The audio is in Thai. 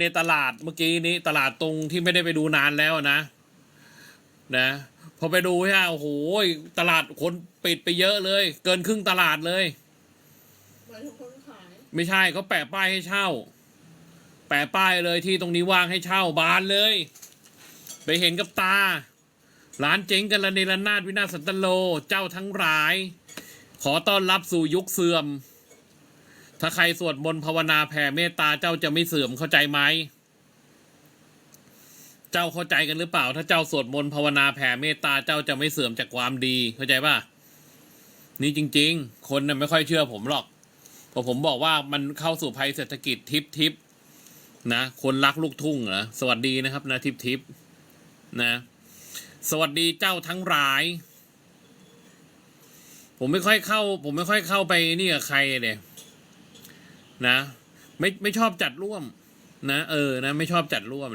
ในตลาดเมื่อกี้นี้ตลาดตรงที่ไม่ได้ไปดูนานแล้วนะ นะพอไปดูฮะโอ้โหตลาดคนปิดไปเยอะเลย เกินครึ่งตลาดเลยหมายถึงคนขายไม่ใช่เขาแปะป้ายให้เช่า แปะป้ายเลยที่ตรงนี้ว่างให้เช่าบานเลย ไปเห็นกับตา ร้านเจ๊งกันละเนระนาดวินาศสันตโลเจ้าทั้งหลาย ขอต้อนรับสู่ยุคเสื่อม ถ้าใครสวดมนต์ภาวนาแผ่เมตตาเจ้าจะไม่เสื่อมเข้าใจไหม เจ้าเข้าใจกันหรือเปล่า ถ้าเจ้าสวดมนต์ภาวนาแผ่เมตตาเจ้าจะไม่เสื่อมจากความดีเข้าใจป่ะนี่จริง ๆ คนน่ะไม่ค่อยเชื่อผมหรอกพอผมบอกว่ามันเข้าสู่ภัยเศรษฐกิจทิปทิปนะคนรักลูกทุ่งเหรอสวัสดีนะครับนะทิปทิปนะสวัสดีเจ้าทั้งหลาย ผมไม่ค่อยเข้า ผมไม่ค่อยเข้าไปนี่กับใครเลย นะ ไม่ไม่ชอบจัดร่วม นะ เออนะ ไม่ชอบจัดร่วมเลย